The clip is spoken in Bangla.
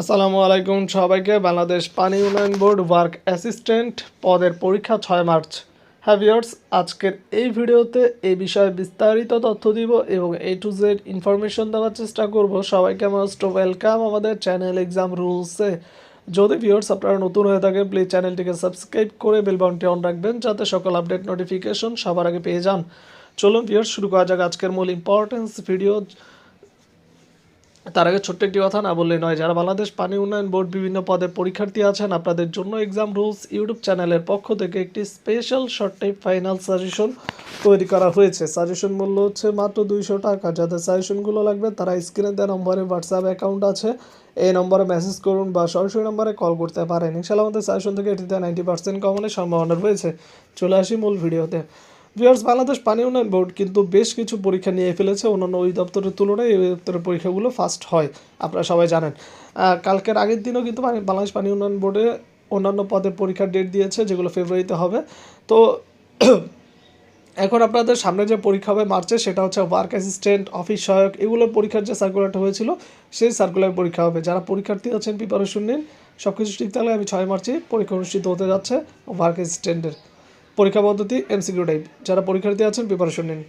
আসসালামু আলাইকুম সবাইকে। বাংলাদেশ পানি উন্নয়ন বোর্ড ওয়ার্ক অ্যাসিস্ট্যান্ট পদের পরীক্ষা ছয় মার্চ। হ্যাভিয়ার্স আজকের এই ভিডিওতে এই বিষয়ে বিস্তারিত তথ্য দিব এবং এ টু জেড ইনফরমেশন দেওয়ার চেষ্টা করব। সবাইকে মোস্ট ওয়েলকাম আমাদের চ্যানেল এক্সাম রুলসে যদি ভিউয়ার্স আপনারা নতুন হয়ে থাকেন প্লিজ চ্যানেলটিকে সাবস্ক্রাইব করে বেল বাটনটি অন রাখবেন যাতে সকল আপডেট নোটিফিকেশন সবার আগে পেয়ে যান। চলুন ভিউয়ার্স, শুরু করা যাক আজকের মূল ইম্পর্টেন্স ভিডিও তার আগে ছোট্ট একটি কথা না বললে নয়, যারা বাংলাদেশ পানি উন্নয়ন বোর্ড বিভিন্ন পদে পরীক্ষার্থী আছেন, আপনাদের জন্য এক্সাম রুলস ইউটিউব চ্যানেলের পক্ষ থেকে একটি special short type final suggestion তৈরি করা হয়েছে। সাজেশন মূল্য হচ্ছে মাত্র দুইশো টাকা। যাদের সাজেশনগুলো লাগবে, তারা স্ক্রিনে দেওয়া নম্বরে হোয়াটসঅ্যাপ অ্যাকাউন্ট আছে। এই নম্বরে মেসেজ করুন বা সরাসরি নম্বরে কল করতে পারেন। ইনশাল্লাহ আমাদের সাজেশন থেকে এটিতে নাইনটি পার্সেন্ট কমনের সম্ভাবনা রয়েছে। চলে আসি মূল ভিডিওতে ভিউয়ার্স বাংলাদেশ পানি উন্নয়ন বোর্ড কিন্তু বেশ কিছু পরীক্ষা নিয়ে ফেলেছে। অন্যান্য ওই দপ্তরের তুলনায় এই দপ্তরের পরীক্ষাগুলো ফার্স্ট হয়, আপনারা সবাই জানেন। কালকের আগের দিনও কিন্তু বাংলাদেশ পানি উন্নয়ন বোর্ডে অন্যান্য পদের পরীক্ষার ডেট দিয়েছে, যেগুলো ফেব্রুয়ারিতে হবে। তো এখন আপনাদের সামনে যে পরীক্ষা হবে মার্চে সেটা হচ্ছে ওয়ার্ক অ্যাসিস্ট্যান্ট অফিস সহায়ক এগুলোর পরীক্ষার যে সার্কুলারটা হয়েছিল, সেই সার্কুলার পরীক্ষা হবে। যারা পরীক্ষার্থী আছেন প্রিপারেশন নিন। সব কিছু ঠিক থাকলে আমি ছয় মার্চে পরীক্ষা অনুষ্ঠিত হতে যাচ্ছে ওয়ার্ক অ্যাসিস্ট্যান্টের পরীক্ষা পদ্ধতি এমসিকিউ টাইপ যারা পরীক্ষার্থী আছেন প্রিপারেশন নিন।